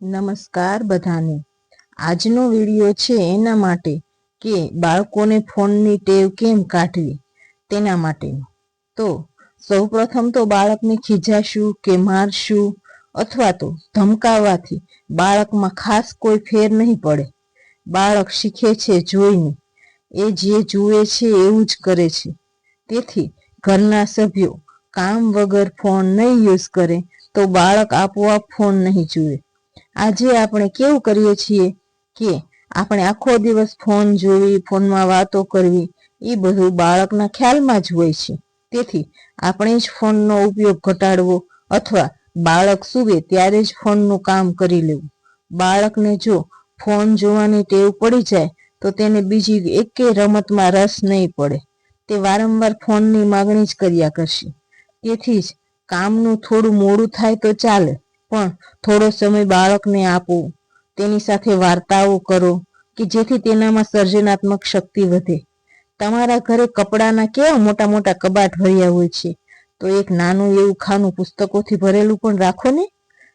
નમસ્કાર બધાને. આજનો વીડિયો છે એના માટે કે બાળકોને ફોનની ટેવ કેમ કાઢવી? તેના માટેનો. તો સૌપ્રથમ તો બાળકને ખીજાશું કે મારશું અથવા તો ધમકાવવાથી બાળકમાં ખાસ કોઈ ફેર નહીં પડે. બાળક શીખે છે જોઈને. એ જે જુએ છે એવું જ કરે છે. તેથી ઘરના સભ્યો કામ વગર ફોન નહીં યુઝ કરે તો બાળક આપોઆપ ફોન નહીં જુએ. આજે આપણે કેવું કરીએ છીએ કે આપણે આખો દિવસ ફોન જોવી, ફોનમાં વાતો કરવી, એ બધું બાળકના ખ્યાલમાં જ હોય છે. તેથી આપણે જ ફોનનો ઉપયોગ ઘટાડવો અથવા બાળક સૂવે ત્યારે જ ફોનનું કામ કરી લેવું. બાળકને જો ફોન જોવાની ટેવ પડી જાય તો તેને બીજી એકે રમતમાં રસ નહીં પડે. તે વારંવાર ફોનની માગણી જ કર્યા કરશે. તેથી જ કામનું થોડું મોડું થાય તો ચાલે. પણ થોડો સમય બાળકને આપો. તેની સાથે વાર્તાઓ કરો કે જેથી તેનામાં સર્જનાત્મક શક્તિ વધે. તમારા ઘરે કપડાના કેવા મોટા મોટા કબાટ ભર્યા હોય છે? તો એક નાનું એવું ખાનું પુસ્તકોથી ભરેલું પણ રાખો ને?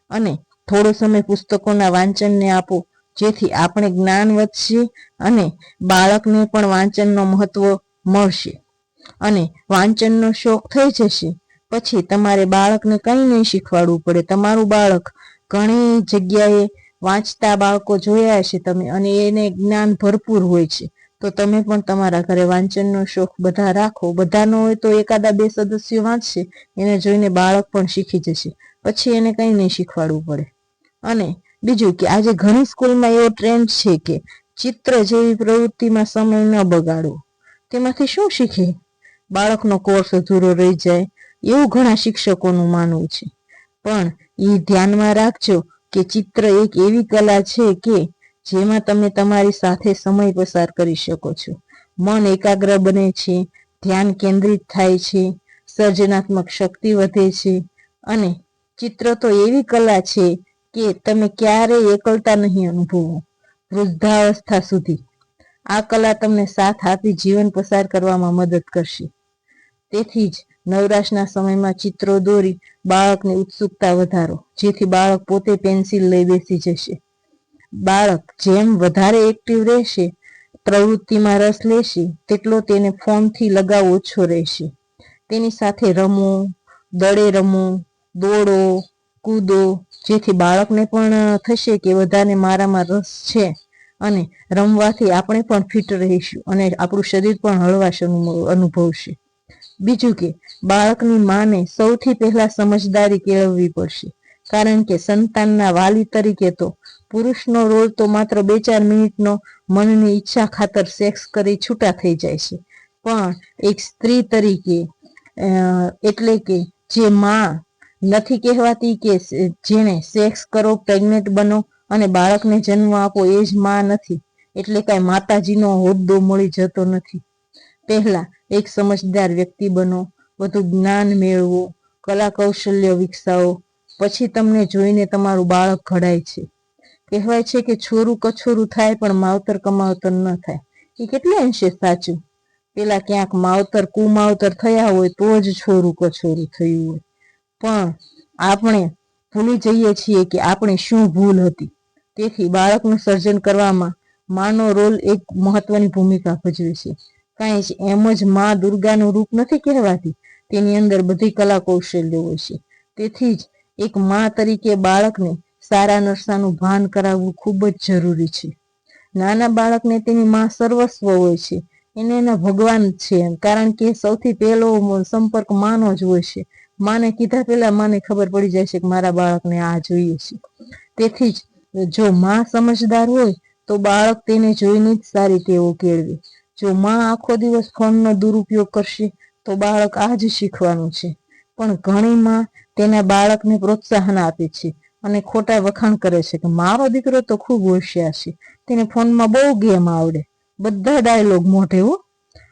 અને થોડો સમય પુસ્તકોના વાંચનને આપો, જેથી આપણે જ્ઞાન વધશે અને બાળકને પણ વાંચનનો મહત્વ મળશે. અને વાંચનનો શોખ થઈ જશે. પછી તમારે બાળકને કંઈ નહીં શીખવાડવું પડે. તમારું બાળક ઘણી જગ્યાએ વાંચતા બાળકો જોયા છે તમે અને એને જ્ઞાન ભરપૂર હોય છે. તો તમે પણ તમારા ઘરે વાંચનનો શોખ બધા રાખો. બધાનો હોય તો એકાદા બે સદસ્યો વાંચશે. એને જોઈને બાળક પણ શીખી જશે. પછી એને કંઈ નહીં શીખવાડવું પડે. અને બીજું કે આજે ઘણી સ્કૂલમાં એવો ટ્રેન્ડ છે કે ચિત્ર જેવી પ્રવૃત્તિમાં સમય ન બગાડવો. તેમાંથી શું શીખે? બાળકનો કોર્સ અધૂરો રહી જાય. એવું ઘણા શિક્ષકોનું માનવું છે. પણ એ ધ્યાનમાં રાખજો કે ચિત્ર એક એવી કલા છે કે જેમાં તમે તમારી સાથે સમય પસાર કરી શકો છો. મન એકાગ્ર બને છે, ધ્યાન કેન્દ્રિત થાય છે, સર્જનાત્મક શક્તિ વધે છે અને ચિત્ર તો એવી કલા છે કે તમે ક્યારેય એકલતા નહીં અનુભવો. વૃદ્ધાવસ્થા સુધી. આ કલા તમને સાથ આપી જીવન પસાર કરવામાં મદદ કરશે. તેથી જ નવરાશના સમયમાં ચિત્રો દોરી બાળકની ઉત્સુકતા વધારો, જેથી બાળક પોતે પેન્સિલ લઈ બેસી જશે. બાળક જેમ વધારે એક્ટિવ રહેશે, પ્રવૃત્તિમાં રસ લેશે, તેટલો તેને ફોનથી લગાવ ઓછો રહેશે. તેની સાથે રમો, દડે રમો, દોડો, કૂદો, જેથી બાળકને પણ થશે કે બધાને મારામાં રસ છે અને રમવાથી આપણે પણ ફિટ રહીશું અને આપણું શરીર પણ હળવાશ અનુભવશે. બીજું કે, બાળકની માને સૌથી પહેલા સમજદારી કેળવવી પડશે. કારણ કે સંતાનના વાલી તરીકે તો પુરુષનો રોલ તો માત્ર બે ચાર મિનિટનો મનની ઈચ્છા ખાતર સેક્સ કરી છૂટા થઈ જાય છે. પણ એક સ્ત્રી તરીકે એટલે કે જે માં નથી કહેવાતી કે જેણે સેક્સ કરો, પ્રેગ્નેન્ટ બનો અને બાળકને જન્મ આપો એ જ માં નથી. એટલે કાંઈ માતાજીનો હોદ્દો મળી જતો નથી. પહેલા એક સમજદાર વ્યક્તિ બનો, વધુ જ્ઞાન મેળવો કલા કૌશલ્ય વિકસાવો, પછી તમને જોઈને તમારું બાળક ઘડાય છે. કહેવાય છે કે છોરું કછોરું થાય પણ માવતર કમાવતર ન થાય. એ કેટલે અંશે સાચું? પેલા ક્યાંક માવતર, કુમાવતર થયા હોય તો જ છોરું કછોરું થયું હોય. પણ આપણે ભૂલી જઈએ છીએ કે આપણે શું ભૂલ હતી. તેથી બાળકનું સર્જન કરવામાં માનો રોલ એક મહત્વની ભૂમિકા ભજવે છે. કાંઈ એમ જ મા દુર્ગાનું રૂપ નથી કહેવાતી. તેની અંદર બધી કલા કૌશલ્ય હોય છે. તેથી જ એક મા તરીકે બાળકને સારા નરસાનું ભાન કરાવવું ખૂબ જ જરૂરી છે. નાના બાળકને તેની માં સર્વસ્વ હોય છે. એને એના ભગવાન છે કારણ કે સૌથી પહેલો સંપર્ક માનો જ હોય છે. માને કીધા પહેલા માને ખબર પડી જાય છે કે મારા બાળકને આ જોઈએ છે. તેથી જ જો માં સમજદાર હોય તો બાળક તેને જોઈને જ સારી ટેવો કેળવે. જો માં આખો દિવસ ફોનનો દુરુપયોગ કરશે, તો બાળક આ જ શીખવાનું છે. પણ ઘણી માં તેના બાળકને પ્રોત્સાહન આપે છે અને ખોટા વખાણ કરે છે કે મારો દીકરો તો ખૂબ હોશિયાર છે. તેને ફોનમાં બહુ ગેમ આવડે. બધા ડાયલોગ મોઢે હો.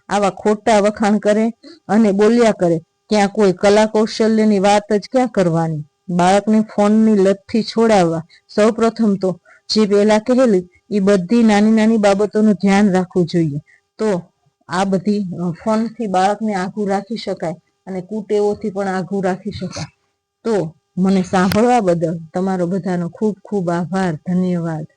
આવા ખોટા વખાણ કરે અને બોલ્યા કરે. ત્યાં કોઈ કલા કૌશલ્યની વાત જ ક્યાં કરવાની? બાળકને ફોનની લતથી છોડાવવા સૌ પ્રથમ તો જે પહેલા કહેલી, એ બધી નાની નાની બાબતોનું ધ્યાન રાખવું જોઈએ. તો આ બધી ફોનથી બાળકને આઘું રાખી શકાય અને કુટેવોથી પણ આઘું રાખી શકાય. તો મને સાંભળવા બદલ તમારો બધાનો ખૂબ ખૂબ આભાર, ધન્યવાદ.